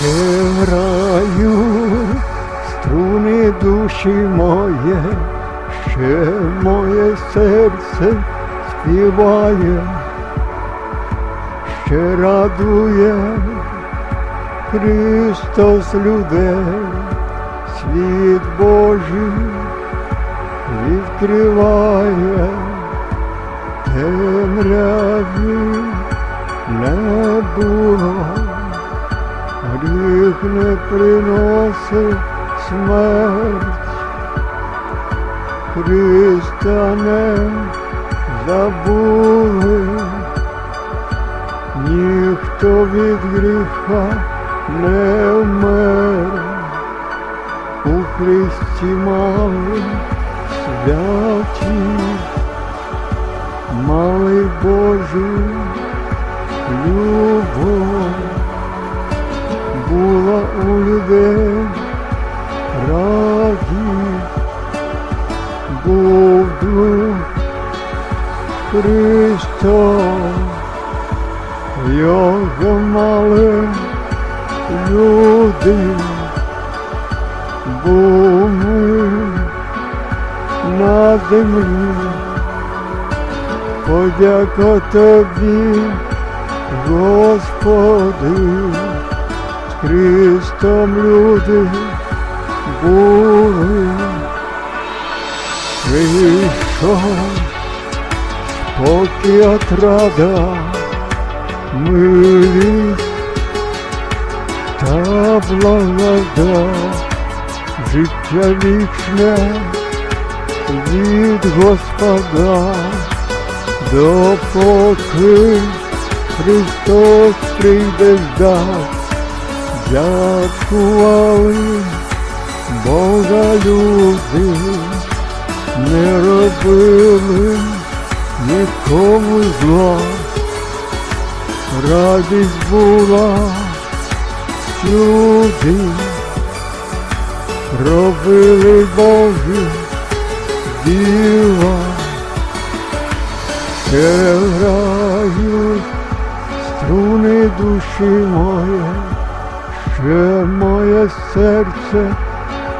ще в струни душі моє, ще моє серце співає, ще радує Христос людей, світ Божий відкриває темряві не було гріх не приносить смерть, Христа не забули, ніхто від гріха не вмер, у Христі мали святі, мали Божу любов, була у людей радість, був дух Христос, його мали люди, був мир на землі, подяка тобі, Господи, Христом люди були, прийшов спокій отрада, милість та благодать, життя вічне від Господа, допоки Христос прийде дасть, дякували Бога люди, не робили нікому зла, радість була всюди, робили Божі діла, ще грають струни душі моє, ще моє серце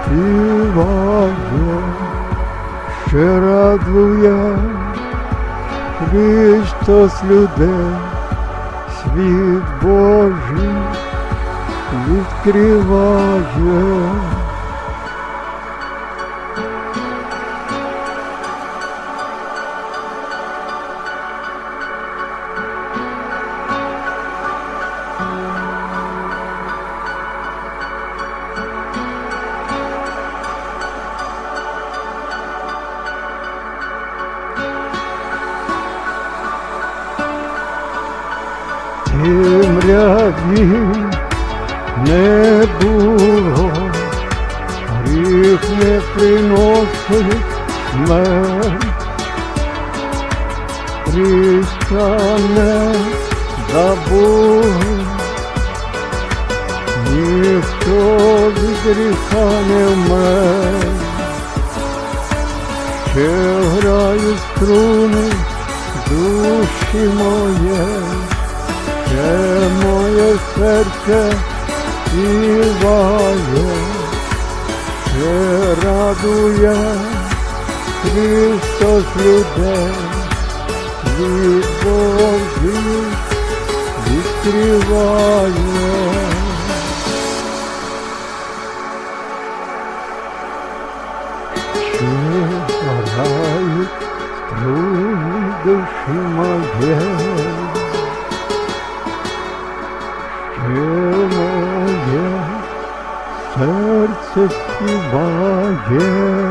співає, ще радує Христос людей, світ Божий відкриває. Темряві не було, гріх не приносить смерть, Христа не забув, ніхто від гріха не вмер, ще грають струни душі моє. Ще моє серце співає, ще радує Христос людей, від Божий відкриває. Ще грають струни душі моєї, моє серце співає,